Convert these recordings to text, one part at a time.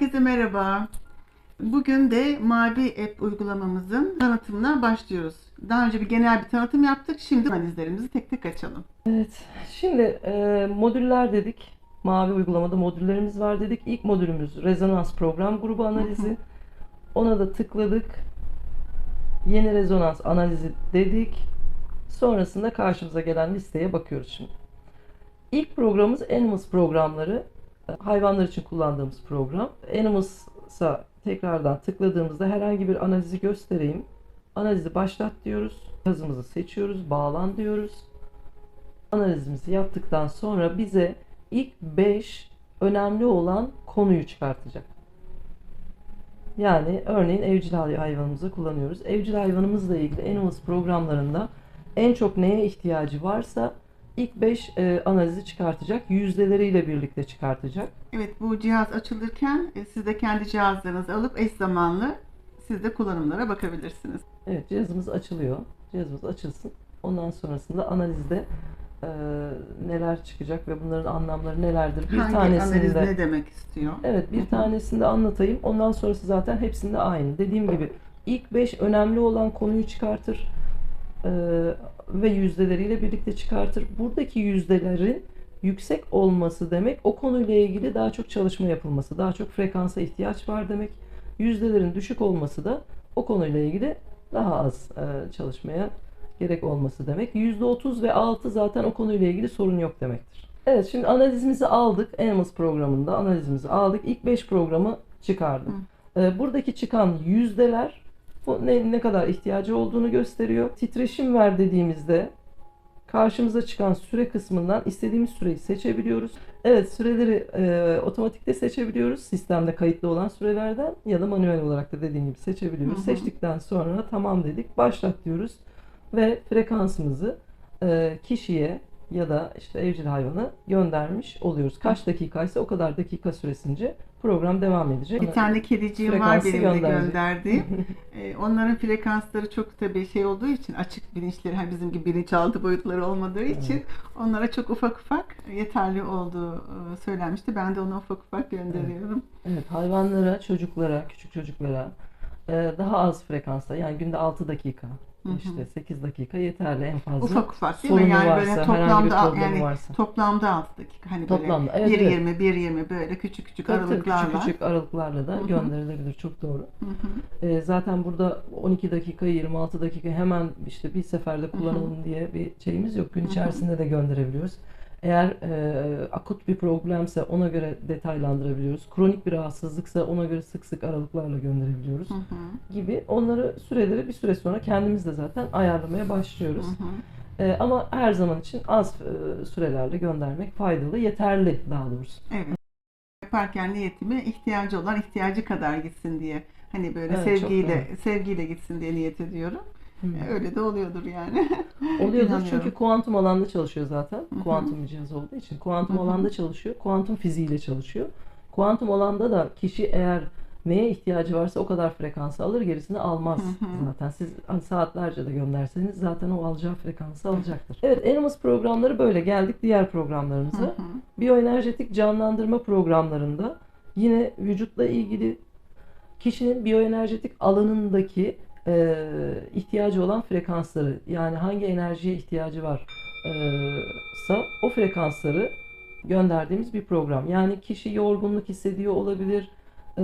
Herkese merhaba. Bugün de Mavi App uygulamamızın tanıtımına başlıyoruz. Daha önce bir genel bir tanıtım yaptık. Şimdi analizlerimizi tek tek açalım. Evet, şimdi e, modüller dedik. Mavi uygulamada modüllerimiz var dedik. İlk modülümüz rezonans program grubu analizi. Ona da tıkladık. Yeni rezonans analizi dedik. Sonrasında karşımıza gelen listeye bakıyoruz şimdi. İlk programımız Animals programları. Hayvanlar için kullandığımız program. Animals'a tekrardan tıkladığımızda herhangi bir analizi göstereyim. Analizi başlat diyoruz. Yazımızı seçiyoruz. Bağlan diyoruz analizimizi yaptıktan sonra bize ilk 5 önemli olan konuyu çıkartacak. Yani örneğin evcil hay- hayvanımızı kullanıyoruz. Evcil hayvanımızla ilgili Animals programlarında en çok neye ihtiyacı varsa ilk 5 analizi çıkartacak. Yüzdeleriyle birlikte çıkartacak. Evet bu cihaz açılırken e, siz de kendi cihazlarınızı alıp eş zamanlı siz de kullanımlara bakabilirsiniz. Evet cihazımız açılıyor. Cihazımız açılsın. Ondan sonrasında analizde e, neler çıkacak ve bunların anlamları nelerdir? Bir Hangi analiz tanesinde ne demek istiyor? Evet bir tanesini de anlatayım. Ondan sonrası zaten hepsinde aynı. Dediğim gibi ilk 5 önemli olan konuyu çıkartır eee, ve yüzdeleriyle birlikte çıkartır. Buradaki yüzdelerin yüksek olması demek o konuyla ilgili daha çok çalışma yapılması, daha çok frekansa ihtiyaç var demek. Yüzdelerin düşük olması da o konuyla ilgili daha az eee, çalışmaya gerek olması demek. %30 ve 6 zaten o konuyla ilgili sorun yok demektir. Evet şimdi analizimizi aldık. Animals programında analizimizi aldık. İlk 5 programı çıkardım. Ee, buradaki çıkan yüzdeler ne, ne kadar ihtiyacı olduğunu gösteriyor. Titreşim ver dediğimizde karşımıza çıkan süre kısmından istediğimiz süreyi seçebiliyoruz. Evet süreleri e, otomatikte seçebiliyoruz. Sistemde kayıtlı olan sürelerden ya da manuel olarak da dediğim gibi seçebiliyoruz. Hı hı. Seçtikten sonra tamam dedik. Başlat diyoruz ve frekansımızı e, kişiye ya da işte evcil hayvana göndermiş oluyoruz. Kaç dakikaysa o kadar dakika süresince program devam edecek. Bir tane kediciğim var benim de gönderdiğim. Ee, onların frekansları çok tabii şey olduğu için açık bilinçleri hani bizim gibi bilinçaltı boyutları olmadığı için onlara çok ufak ufak yeterli olduğu e, söylenmişti. Ben de ona ufak ufak gönderiyorum. Evet, hayvanlara, çocuklara, küçük çocuklara e, daha az frekansta yani günde 6 dakika, İşte 8 dakika yeterli en fazla. Ufak ufak değil mi? Yani varsa, böyle herhangi bir toplamda yani varsa. toplamda 6 dakika hani Toplamda, böyle evet, 1.20 1.20 böyle küçük küçük Tabii aralıklarla. küçük küçük aralıklarla da gönderilebilir. Çok doğru. Hı hı. E, zaten burada 12 dakika, 26 dakika hemen işte bir seferde kullanalım diye bir şeyimiz yok. Gün içerisinde de gönderebiliyoruz. Eğer e, akut bir problemse ona göre detaylandırabiliyoruz. Kronik bir rahatsızlıksa ona göre sık sık aralıklarla gönderebiliyoruz Hı hı. gibi onları süreleri bir süre sonra kendimiz de zaten ayarlamaya başlıyoruz. Hı hı. E, ama her zaman için az e, sürelerle göndermek faydalı, yeterli daha doğrusu. Evet. Yaparken niyetimi ihtiyacı olan ihtiyacı kadar gitsin diye. Hani böyle Evet, çok sevgiyle sevgiyle gitsin diye niyet ediyorum. E, Öyle de oluyordur yani. Oluyordur çünkü kuantum alanda çalışıyor zaten. hı. Kuantum bir cihaz olduğu için. Kuantum Hı hı. alanda çalışıyor. Kuantum fiziğiyle çalışıyor. Kuantum alanda da kişi eğer neye ihtiyacı varsa o kadar frekansı alır gerisini almaz Hı hı. zaten. Siz hani saatlerce de gönderseniz zaten o alacağı frekansı alacaktır. Evet Animals programları böyle. Geldik diğer Hı programlarımıza. hı. Biyoenerjetik canlandırma programlarında yine vücutla ilgili kişinin biyoenerjetik alanındaki e, ihtiyacı olan frekansları yani hangi enerjiye ihtiyacı var e, sa o frekansları gönderdiğimiz bir program. Yani kişi yorgunluk hissediyor olabilir, e,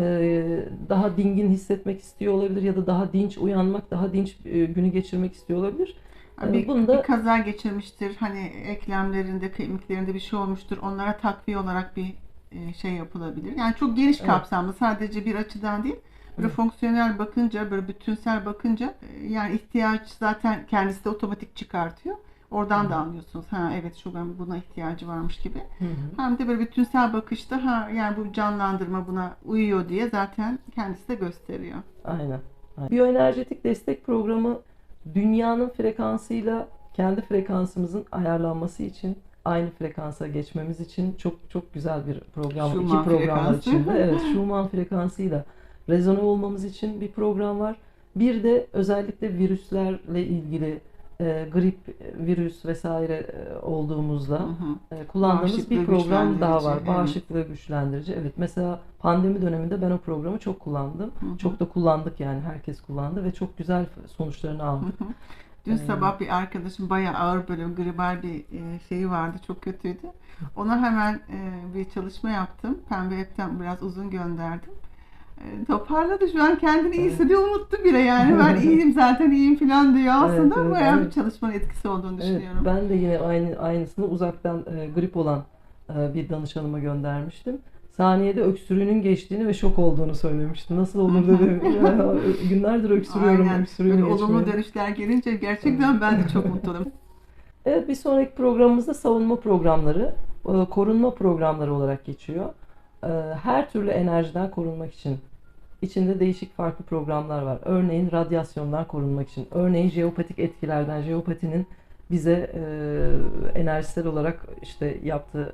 daha dingin hissetmek istiyor olabilir ya da daha dinç uyanmak, daha dinç e, günü geçirmek istiyor olabilir. E, Bir, bunu da bir kaza geçirmiştir. Hani eklemlerinde, kemiklerinde bir şey olmuştur. Onlara takviye olarak bir e, şey yapılabilir. Yani çok geniş Evet. kapsamlı. Sadece bir açıdan değil. Böyle fonksiyonel bakınca, böyle bütünsel bakınca e, yani ihtiyaç zaten kendisi de otomatik çıkartıyor. Oradan da anlıyorsunuz. Ha evet şu an buna ihtiyacı varmış gibi. Hı hı. Hem de böyle bütünsel bakışta ha yani bu canlandırma buna uyuyor diye zaten kendisi de gösteriyor. Aynen. Aynen. Biyoenerjetik destek programı dünyanın frekansıyla kendi frekansımızın ayarlanması için aynı frekansa geçmemiz için çok çok güzel bir program. Schumann iki program var frekansı. içinde. Evet, Schumann frekansıyla rezone olmamız için bir program var. Bir de özellikle virüslerle ilgili e, grip, virüs vesaire e, olduğumuzda Hı hı. e, kullandığımız bir program daha var. Bağışıklığı güçlendirici. Evet. Mesela pandemi döneminde ben o programı çok kullandım. Hı hı. Çok da kullandık yani herkes kullandı ve çok güzel sonuçlarını aldık. Hı hı. Dün Ee, sabah bir arkadaşım bayağı ağır böyle gribal bir e, şeyi vardı. Çok kötüydü. Ona hemen e, bir çalışma yaptım. Pembe app'ten biraz uzun gönderdim. E, toparladı şu an kendini iyi hissediyor. Unuttu bile yani. Ben iyiyim zaten iyiyim falan diyor. Aslında Evet, evet, bayağı bir evet. çalışmanın etkisi olduğunu Evet, düşünüyorum. ben de yine aynı aynısını uzaktan e, grip olan e, bir danışanıma göndermiştim. Saniyede öksürüğünün geçtiğini ve şok olduğunu söylemişti. Nasıl olur dedim. Günlerdir öksürüyorum, Aynen. öksürüğüm Böyle olumlu dönüşler gelince gerçekten ben de çok mutlu oldum. Evet, bir sonraki programımızda savunma programları, e, korunma programları olarak geçiyor. E, Her türlü enerjiden korunmak için. İçinde değişik farklı programlar var. Örneğin radyasyondan korunmak için. Örneğin jeopatik etkilerden, jeopatinin bize e, enerjisel olarak işte yaptığı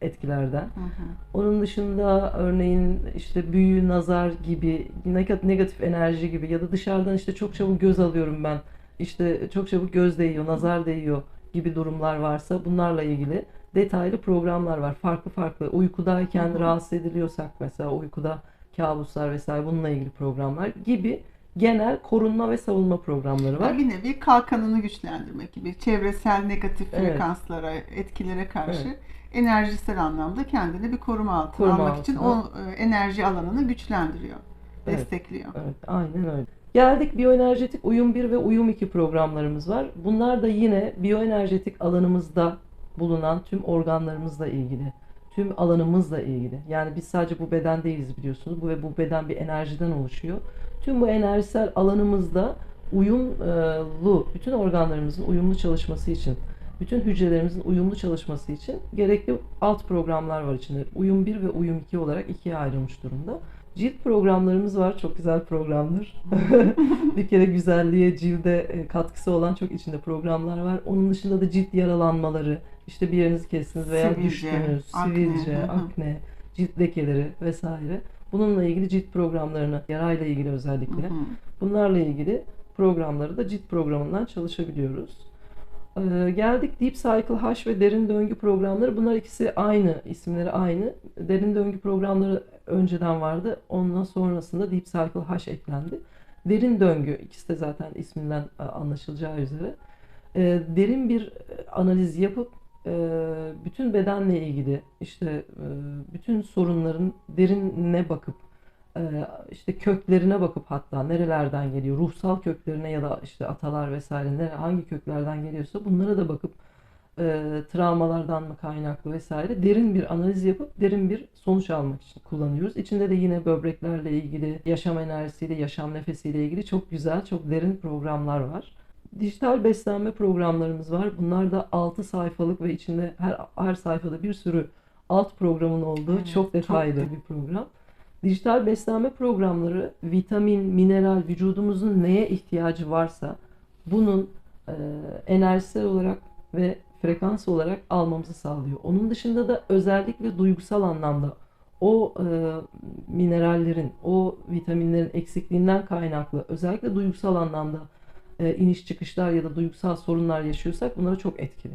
e, etkilerden. Hı hı. Onun dışında örneğin işte büyü, nazar gibi neg- negatif enerji gibi ya da dışarıdan işte çok çabuk göz alıyorum ben. İşte çok çabuk göz değiyor, nazar değiyor gibi durumlar varsa bunlarla ilgili detaylı programlar var. Farklı farklı uykudayken Hı hı. rahatsız ediliyorsak mesela uykuda kabuslar vesaire bununla ilgili programlar gibi genel korunma ve savunma programları var. Bir nevi kalkanını güçlendirmek gibi çevresel negatif Evet. frekanslara, etkilere karşı Evet. enerjisel anlamda kendini bir koruma altına Koruma almak için o altına. e, enerji alanını güçlendiriyor, Evet. destekliyor. Evet, aynen öyle. Geldik biyoenerjetik uyum 1 ve uyum 2 programlarımız var. Bunlar da yine biyoenerjetik alanımızda bulunan tüm organlarımızla ilgili, tüm alanımızla ilgili. Yani biz sadece bu beden değiliz biliyorsunuz. Bu ve bu beden bir enerjiden oluşuyor. Tüm bu enerjisel alanımızda uyumlu, bütün organlarımızın uyumlu çalışması için, bütün hücrelerimizin uyumlu çalışması için gerekli alt programlar var içinde. Uyum 1 ve uyum 2 olarak ikiye ayrılmış durumda. Cilt programlarımız var. Çok güzel programdır. bir kere güzelliğe, cilde e, katkısı olan çok içinde programlar var. Onun dışında da cilt yaralanmaları, işte bir yerinizi kestiniz veya Sivilce, düştünüz, akne, sivilce, hı hı. akne, cilt lekeleri vesaire. Bununla ilgili cilt programlarını, yarayla ilgili Hı özellikle. hı. Bunlarla ilgili programları da cilt programından çalışabiliyoruz. Ee, geldik Deep Cycle H ve derin döngü programları. Bunlar ikisi aynı, isimleri aynı. Derin döngü programları önceden vardı. Ondan sonrasında Deep Cycle H eklendi. Derin döngü, ikisi de zaten isminden e, anlaşılacağı üzere. Ee, derin bir e, analiz yapıp bütün bedenle ilgili işte e, bütün sorunların derinine bakıp e, işte köklerine bakıp hatta nerelerden geliyor, ruhsal köklerine ya da işte atalar vesaire hangi köklerden geliyorsa bunlara da bakıp e, travmalardan mı kaynaklı vesaire derin bir analiz yapıp derin bir sonuç almak için kullanıyoruz. İçinde de yine böbreklerle ilgili, yaşam enerjisiyle, yaşam nefesiyle ilgili çok güzel, çok derin programlar var. Dijital beslenme programlarımız var. Bunlar da 6 sayfalık ve içinde her her sayfada bir sürü alt programın olduğu Evet, çok detaylı çok- bir program. Dijital beslenme programları vitamin, mineral vücudumuzun neye ihtiyacı varsa bunun e, enerjisel olarak ve frekans olarak almamızı sağlıyor. Onun dışında da özellikle duygusal anlamda o e, minerallerin, o vitaminlerin eksikliğinden kaynaklı özellikle duygusal anlamda e, iniş çıkışlar ya da duygusal sorunlar yaşıyorsak bunlara çok etkili.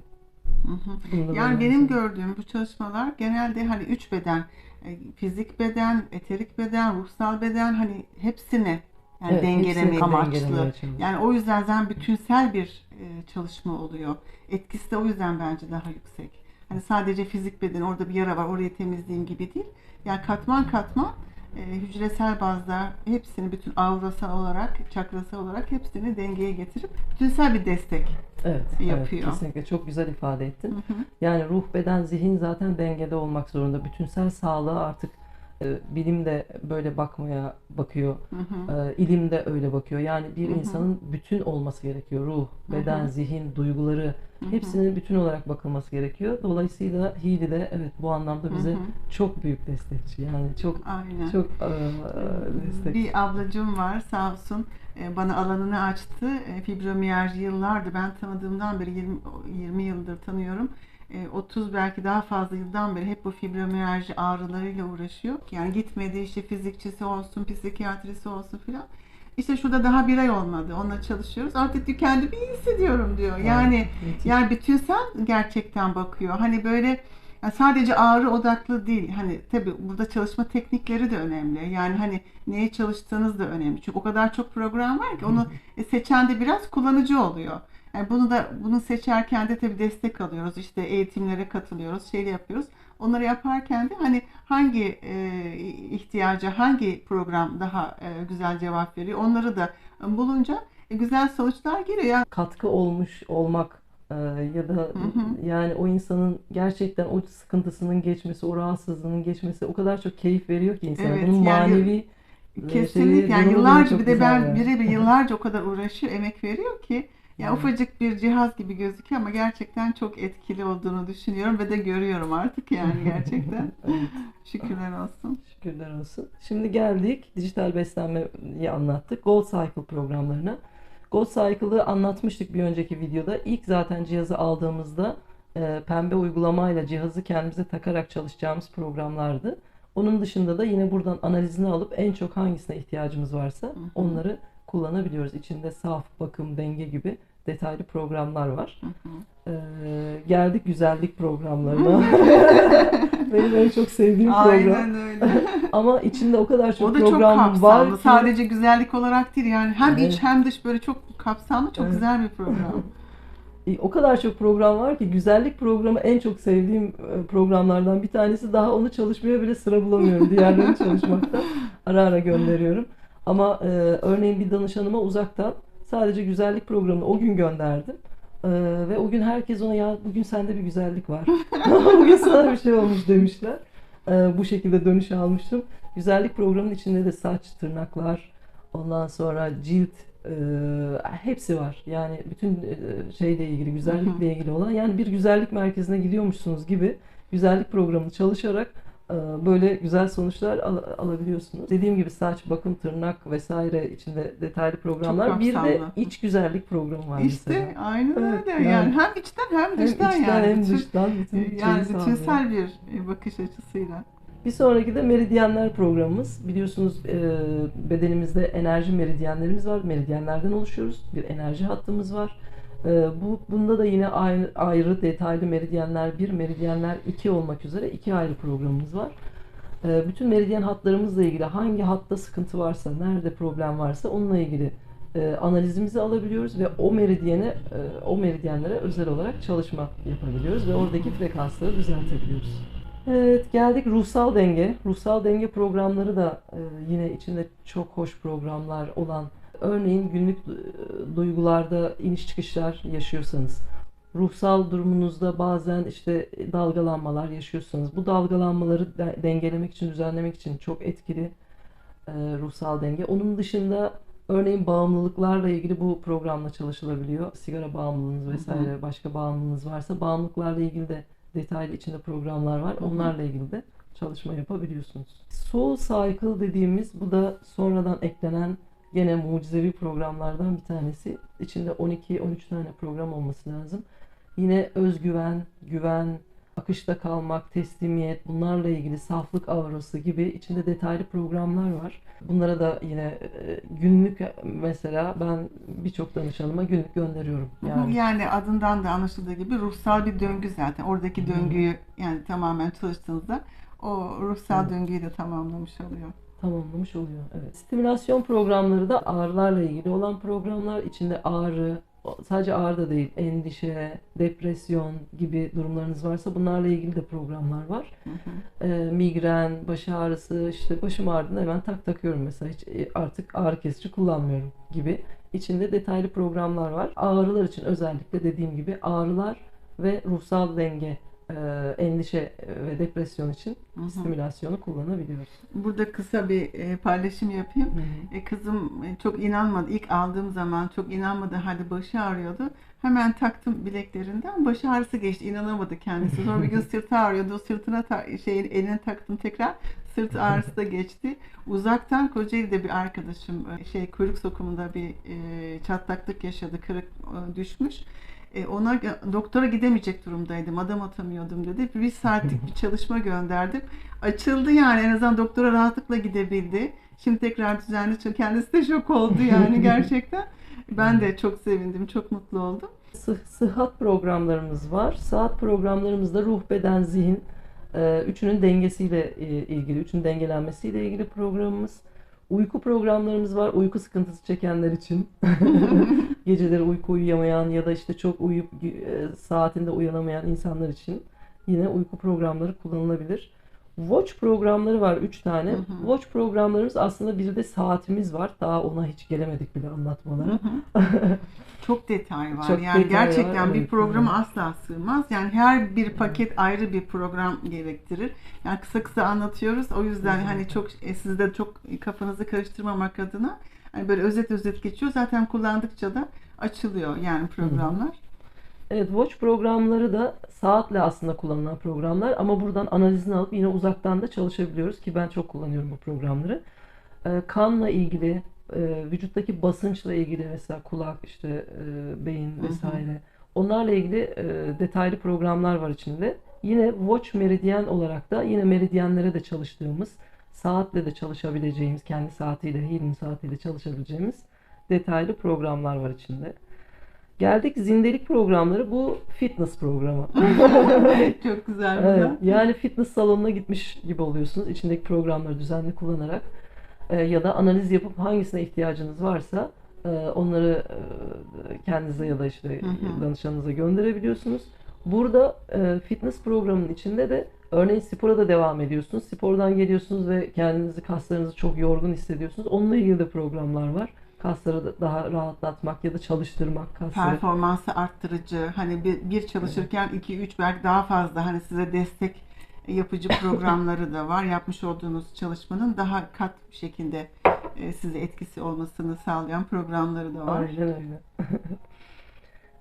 Hı hı. Yani benim gördüğüm bu çalışmalar genelde hani üç beden, e, fizik beden, eterik beden, ruhsal beden hani hepsini yani Evet, dengelemek amaçlı. Yani o yüzden zaten bütünsel bir e, çalışma oluyor. Etkisi de o yüzden bence daha yüksek. Hani sadece fizik beden orada bir yara var orayı temizleyeyim gibi değil. Yani katman katman hücresel bazda hepsini bütün aurasal olarak, çakrasal olarak hepsini dengeye getirip bütünsel bir destek. Evet, evet, yapıyor. kesinlikle çok güzel ifade ettin. Hı hı. Yani ruh, beden, zihin zaten dengede olmak zorunda. Bütünsel sağlığa artık bilim de böyle bakmaya bakıyor. Hı hı. E, ilim de öyle bakıyor. Yani bir Hı hı. insanın bütün olması gerekiyor. Ruh, Hı beden, hı. zihin, duyguları Hı hı. hepsinin bütün olarak bakılması gerekiyor. Dolayısıyla Healy de evet bu anlamda bize Hı hı. çok büyük destekçi. Yani çok Aynen. çok e, destek. Bir ablacım var sağ olsun e, bana alanını açtı. E, Fibromiyalji yıllardır ben tanıdığımdan beri 20, 20 yıldır tanıyorum. E, 30 belki daha fazla yıldan beri hep bu fibromiyalji ağrılarıyla uğraşıyor. Yani gitmedi işte fizikçisi olsun, psikiyatrisi olsun filan. İşte şurada daha bir ay olmadı. Onunla çalışıyoruz. Artık diyor kendimi iyi hissediyorum diyor. Yani Müthiş. yani bütünsel gerçekten bakıyor. Hani böyle yani sadece ağrı odaklı değil. Hani tabii burada çalışma teknikleri de önemli. Yani hani neye çalıştığınız da önemli. Çünkü o kadar çok program var ki onu e, seçen de biraz kullanıcı oluyor. Yani bunu da bunu seçerken de tabii destek alıyoruz. İşte eğitimlere katılıyoruz, şeyle yapıyoruz. Onları yaparken de hani hangi e, ihtiyaca hangi program daha e, güzel cevap veriyor onları da bulunca e, güzel sonuçlar geliyor. Yani katkı olmuş olmak e, ya da hı. yani o insanın gerçekten o sıkıntısının geçmesi, o rahatsızlığının geçmesi o kadar çok keyif veriyor ki insana. Evet, Bunun yani manevi e, Kesinlikle. Yani yıllarca bir de ben yani. birebir yıllarca o kadar uğraşıyor, emek veriyor ki ya Evet. ufacık bir cihaz gibi gözüküyor ama gerçekten çok etkili olduğunu düşünüyorum ve de görüyorum artık yani gerçekten. Evet, Şükürler olsun. şükürler olsun. Şimdi geldik dijital beslenmeyi anlattık. Gold Cycle programlarına. Gold Cycle'ı anlatmıştık bir önceki videoda. İlk zaten cihazı aldığımızda e, pembe uygulamayla cihazı kendimize takarak çalışacağımız programlardı. Onun dışında da yine buradan analizini alıp en çok hangisine ihtiyacımız varsa onları kullanabiliyoruz. İçinde saf, bakım, denge gibi detaylı programlar var. Hı hı. Ee, geldik güzellik programlarına. Benim en çok sevdiğim program. Aynen öyle. Ama içinde o kadar çok O da çok program var kapsamlı. ki. Sadece güzellik olarak değil yani hem Evet. iç hem dış böyle çok kapsamlı, çok Evet. güzel bir program. O kadar çok program var ki güzellik programı en çok sevdiğim e, programlardan bir tanesi. Daha onu çalışmaya bile sıra bulamıyorum. Diğerlerini çalışmakta ara ara gönderiyorum. Ama e, örneğin bir danışanıma uzaktan sadece güzellik programını o gün gönderdim. E, ve o gün herkes ona ya bugün sende bir güzellik var. bugün sana bir şey olmuş demişler. E, bu şekilde dönüş almıştım. Güzellik programının içinde de saç, tırnaklar, ondan sonra cilt e, hepsi var. Yani bütün e, şeyle ilgili, güzellikle ilgili olan yani bir güzellik merkezine gidiyormuşsunuz gibi güzellik programını çalışarak böyle güzel sonuçlar al- alabiliyorsunuz. Dediğim gibi saç, bakım, tırnak vesaire içinde detaylı programlar. Bir de iç güzellik programı var mesela. İşte aynen Evet, öyle. yani- Yani, hem içten hem Hem dıştan içten yani. hem Bütün- dıştan bütün yani bütünsel bir e, bakış açısıyla. Bir sonraki de meridyenler programımız. Biliyorsunuz e, bedenimizde enerji meridyenlerimiz var. Meridyenlerden oluşuyoruz. Bir enerji hattımız var. E, bu bunda da yine ayrı, ayrı detaylı meridyenler 1, meridyenler 2 olmak üzere iki ayrı programımız var. E, bütün meridyen hatlarımızla ilgili hangi hatta sıkıntı varsa, nerede problem varsa onunla ilgili e, analizimizi alabiliyoruz ve o meridyene, e, o meridyenlere özel olarak çalışma yapabiliyoruz ve oradaki frekansları düzeltebiliyoruz. Evet geldik ruhsal denge. Ruhsal denge programları da e, yine içinde çok hoş programlar olan örneğin günlük e, duygularda iniş çıkışlar yaşıyorsanız ruhsal durumunuzda bazen işte dalgalanmalar yaşıyorsanız bu dalgalanmaları de- dengelemek için düzenlemek için çok etkili e, ruhsal denge. Onun dışında örneğin bağımlılıklarla ilgili bu programla çalışılabiliyor. Sigara bağımlılığınız vesaire başka bağımlılığınız varsa bağımlılıklarla ilgili de detaylı içinde programlar var. Onlarla ilgili de çalışma yapabiliyorsunuz. Soul Cycle dediğimiz bu da sonradan eklenen gene mucizevi programlardan bir tanesi. İçinde 12-13 tane program olması lazım. Yine özgüven, güven, akışta kalmak, teslimiyet, bunlarla ilgili saflık aurası gibi içinde detaylı programlar var. Bunlara da yine e, günlük mesela ben birçok danışanıma günlük gönderiyorum. Yani, Yani adından da anlaşıldığı gibi ruhsal bir döngü zaten. Oradaki döngüyü yani tamamen çalıştığınızda o ruhsal Evet. döngüyü de tamamlamış oluyor. Tamamlamış oluyor. Evet. Stimülasyon programları da ağrılarla ilgili olan programlar. içinde ağrı, sadece ağrı da değil, endişe, depresyon gibi durumlarınız varsa bunlarla ilgili de programlar var. Hı hı. Ee, migren, baş ağrısı, işte başım ağrıdığında hemen tak takıyorum mesela. Hiç e, artık ağrı kesici kullanmıyorum gibi. İçinde detaylı programlar var. Ağrılar için özellikle dediğim gibi ağrılar ve ruhsal denge, e, endişe ve depresyon için hı. stimülasyonu kullanabiliyoruz. Burada kısa bir e, paylaşım yapayım. Hı hı. E, kızım e, çok inanmadı. İlk aldığım zaman çok inanmadı. Hadi başı ağrıyordu. Hemen taktım bileklerinden. Başı ağrısı geçti. İnanamadı kendisi. Sonra bir gün sırtı ağrıyordu. O sırtına ta- şeyin eline taktım tekrar. Sırt ağrısı da geçti. Uzaktan Kocaeli'de bir arkadaşım e, şey kuyruk sokumunda bir e, çatlaklık yaşadı. Kırık e, düşmüş. E, ona doktora gidemeyecek durumdaydım. Adım atamıyordum dedi. Bir saatlik bir çalışma gönderdim. Açıldı yani en azından doktora rahatlıkla gidebildi. Şimdi tekrar düzenli çalışıyor. Kendisi de şok oldu yani gerçekten. Ben de çok sevindim, çok mutlu oldum. Sı- sıhhat programlarımız var. Saat programlarımızda ruh, beden, zihin e, üçünün dengesiyle e, ilgili, üçünün dengelenmesiyle ilgili programımız. Uyku programlarımız var. Uyku sıkıntısı çekenler için. Geceleri uyku uyuyamayan ya da işte çok uyuyup e, saatinde uyanamayan insanlar için yine uyku programları kullanılabilir. Watch programları var 3 tane. Hı hı. Watch programlarımız aslında bir de saatimiz var. Daha ona hiç gelemedik bile anlatmalara. Çok detay var. Çok yani detay var, gerçekten bir evet. programa asla sığmaz. Yani her bir paket ayrı bir program gerektirir. Yani kısa kısa anlatıyoruz. O yüzden hani çok e, siz de çok kafanızı karıştırmamak adına hani böyle özet özet geçiyor. Zaten kullandıkça da açılıyor yani programlar. Evet, Watch programları da saatle aslında kullanılan programlar ama buradan analizini alıp yine uzaktan da çalışabiliyoruz ki ben çok kullanıyorum bu programları. Ee, kanla ilgili, e, vücuttaki basınçla ilgili mesela kulak, işte e, beyin hı. vesaire. Onlarla ilgili e, detaylı programlar var içinde. Yine Watch Meridyen olarak da yine meridyenlere de çalıştığımız, saatle de çalışabileceğimiz, kendi saatiyle, Healing saatiyle çalışabileceğimiz detaylı programlar var içinde. Geldik zindelik programları. Bu fitness programı. çok güzel. Evet, yani fitness salonuna gitmiş gibi oluyorsunuz. İçindeki programları düzenli kullanarak e, ya da analiz yapıp hangisine ihtiyacınız varsa e, onları e, kendinize ya da işte danışanınıza gönderebiliyorsunuz. Burada e, fitness programının içinde de örneğin spora da devam ediyorsunuz. Spordan geliyorsunuz ve kendinizi kaslarınızı çok yorgun hissediyorsunuz. Onunla ilgili de programlar var. Kasları da daha rahatlatmak ya da çalıştırmak kasları. Performansı arttırıcı. Hani bir, bir çalışırken 2 3 belki daha fazla hani size destek yapıcı programları da var. Yapmış olduğunuz çalışmanın daha kat bir şekilde e, size etkisi olmasını sağlayan programları da var. Aynen öyle.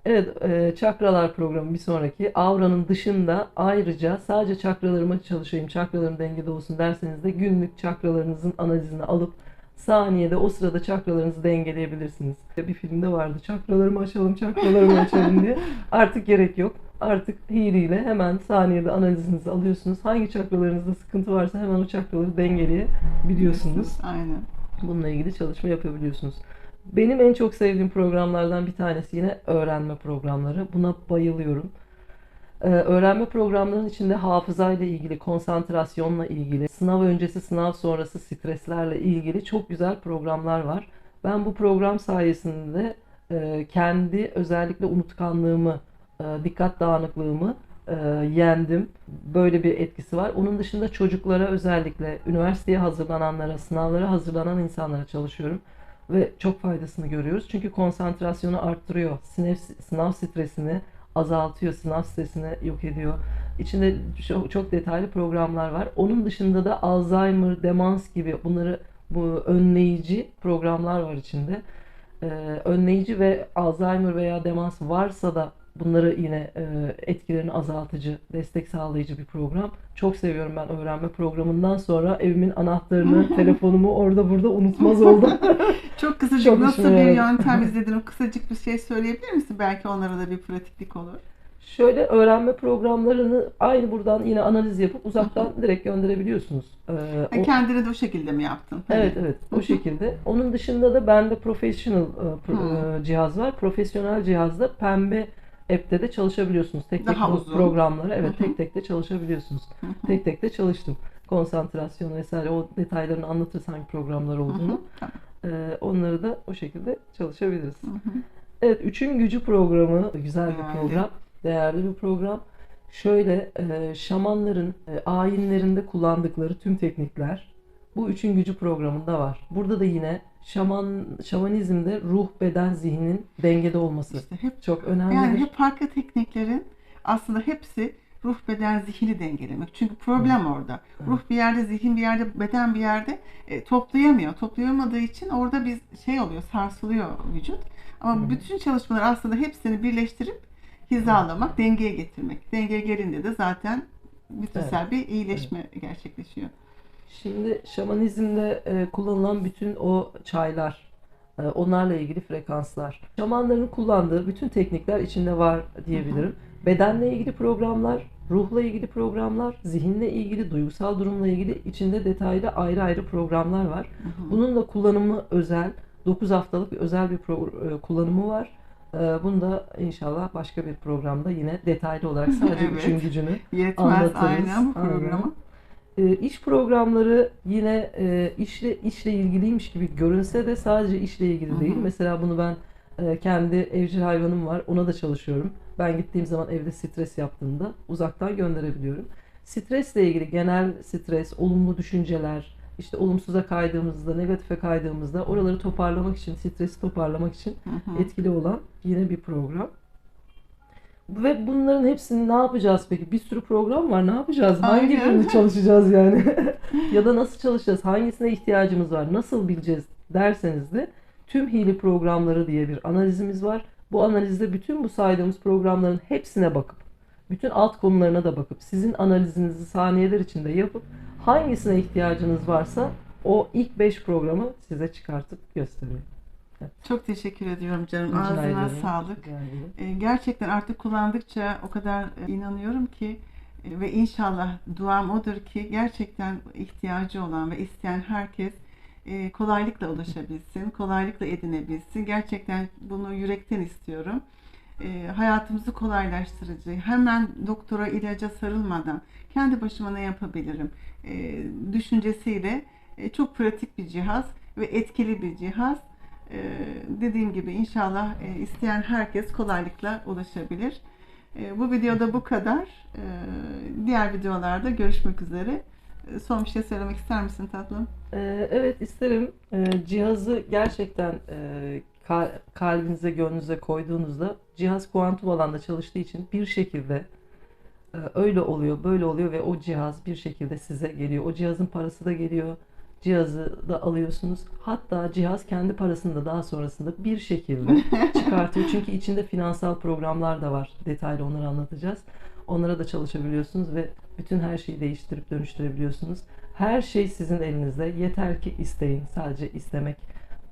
Evet, e, çakralar programı bir sonraki. Auranın dışında ayrıca sadece çakralarıma çalışayım, çakralarım dengede olsun derseniz de günlük çakralarınızın analizini alıp saniyede o sırada çakralarınızı dengeleyebilirsiniz. Bir filmde vardı, çakralarımı açalım, çakralarımı açalım diye. Artık gerek yok. Artık Hiri ile hemen saniyede analizinizi alıyorsunuz. Hangi çakralarınızda sıkıntı varsa hemen o çakraları dengeleyebiliyorsunuz. Aynen. Bununla ilgili çalışma yapabiliyorsunuz. Benim en çok sevdiğim programlardan bir tanesi yine öğrenme programları. Buna bayılıyorum. Ee, öğrenme programlarının içinde hafızayla ilgili, konsantrasyonla ilgili, sınav öncesi, sınav sonrası streslerle ilgili çok güzel programlar var. Ben bu program sayesinde e, kendi özellikle unutkanlığımı, e, dikkat dağınıklığımı e, yendim. Böyle bir etkisi var. Onun dışında çocuklara özellikle üniversiteye hazırlananlara, sınavlara hazırlanan insanlara çalışıyorum ve çok faydasını görüyoruz. Çünkü konsantrasyonu arttırıyor. Sınav, sınav stresini azaltıyor, sınav stresini yok ediyor. İçinde çok, çok detaylı programlar var. Onun dışında da Alzheimer, demans gibi bunları bu önleyici programlar var içinde. Ee, önleyici ve Alzheimer veya demans varsa da bunları yine e, etkilerini azaltıcı, destek sağlayıcı bir program. Çok seviyorum ben öğrenme programından sonra evimin anahtarını, telefonumu orada burada unutmaz oldum. Çok kısacık Çok nasıl bir yöntem izledin? O kısacık bir şey söyleyebilir misin? Belki onlara da bir pratiklik olur. Şöyle öğrenme programlarını aynı buradan yine analiz yapıp uzaktan direkt gönderebiliyorsunuz. Ee, Ha, o- kendine de o şekilde mi yaptın? Evet evet Hı o şekilde. Onun dışında da bende professional e, pro- e, cihaz var. Profesyonel cihazda pembe app'te de çalışabiliyorsunuz. Tek tek Daha bu uzun. programları evet Hı hı. tek tek de çalışabiliyorsunuz. Hı hı. Tek tek de çalıştım. Konsantrasyon vesaire o detaylarını anlatırız hangi programlar olduğunu. Ee, onları da o şekilde çalışabiliriz. Hı hı. Evet, Üçün Gücü programı güzel bir Değerli. program, değerli bir program. Şöyle e, şamanların e, ayinlerinde kullandıkları tüm teknikler bu Üçün Gücü programında var. Burada da yine şaman şamanizmde ruh, beden, zihnin dengede olması İşte hep çok önemlidir. yani hep farklı tekniklerin aslında hepsi ruh beden zihni dengelemek. Çünkü problem orada. Ruh bir yerde, zihin bir yerde, beden bir yerde e, toplayamıyor. Toplayamadığı için orada bir şey oluyor, sarsılıyor vücut. Ama Hı. bütün çalışmalar aslında hepsini birleştirip hizalamak, dengeye getirmek. Dengeye gelince de zaten bütünsel bir iyileşme gerçekleşiyor. Şimdi şamanizmde e, kullanılan bütün o çaylar, e, onlarla ilgili frekanslar. Şamanların kullandığı bütün teknikler içinde var diyebilirim. Bedenle ilgili programlar, ruhla ilgili programlar, zihinle ilgili, duygusal durumla ilgili içinde detaylı ayrı ayrı programlar var. Bunun da kullanımı özel, 9 haftalık özel bir pro- e, kullanımı var. E, Bunu da inşallah başka bir programda yine detaylı olarak sadece Evet. üçün gücünü Yetmez anlatırız. aynen bu Aynen. E, iş programları yine e, işle işle ilgiliymiş gibi görünse de sadece işle ilgili Hı hı. değil. Mesela bunu ben e, kendi evcil hayvanım var. Ona da çalışıyorum. Ben gittiğim zaman evde stres yaptığımda uzaktan gönderebiliyorum. Stresle ilgili genel stres, olumlu düşünceler, işte olumsuza kaydığımızda, negatife kaydığımızda oraları toparlamak için, stresi toparlamak için Hı hı. etkili olan yine bir program. Ve bunların hepsini ne yapacağız peki? Bir sürü program var. Ne yapacağız? Hangi Aynen. birini çalışacağız yani? ya da nasıl çalışacağız? Hangisine ihtiyacımız var? Nasıl bileceğiz derseniz de tüm hili programları diye bir analizimiz var. Bu analizde bütün bu saydığımız programların hepsine bakıp bütün alt konularına da bakıp sizin analizinizi saniyeler içinde yapıp hangisine ihtiyacınız varsa o ilk 5 programı size çıkartıp gösteriyor. Çok teşekkür ediyorum canım. Rica Ağzına ederim. sağlık. Rica ederim. E, Gerçekten artık kullandıkça o kadar e, inanıyorum ki e, ve inşallah duam odur ki gerçekten ihtiyacı olan ve isteyen herkes e, kolaylıkla ulaşabilsin, kolaylıkla edinebilsin. Gerçekten bunu yürekten istiyorum. E, Hayatımızı kolaylaştırıcı, hemen doktora ilaca sarılmadan kendi başıma ne yapabilirim e, düşüncesiyle e, çok pratik bir cihaz ve etkili bir cihaz. Ee, dediğim gibi inşallah e, isteyen herkes kolaylıkla ulaşabilir. Ee, bu videoda bu kadar. Ee, diğer videolarda görüşmek üzere. Son bir şey söylemek ister misin tatlım? Evet isterim. Cihazı gerçekten e, kal- kalbinize, gönlünüze koyduğunuzda cihaz kuantum alanda çalıştığı için bir şekilde e, öyle oluyor, böyle oluyor ve o cihaz bir şekilde size geliyor. O cihazın parası da geliyor. Cihazı da alıyorsunuz. Hatta cihaz kendi parasını da daha sonrasında bir şekilde çıkartıyor. Çünkü içinde finansal programlar da var. Detaylı onları anlatacağız. Onlara da çalışabiliyorsunuz ve bütün her şeyi değiştirip dönüştürebiliyorsunuz. Her şey sizin elinizde. Yeter ki isteyin. Sadece istemek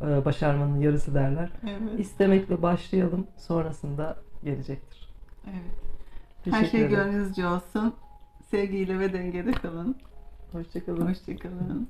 e, başarmanın yarısı derler. Evet. İstemekle başlayalım. Sonrasında gelecektir. evet. Her şey ederim. gönlünüzce olsun. Sevgiyle ve dengede kalın. Hoşçakalın. Hoşçakalın.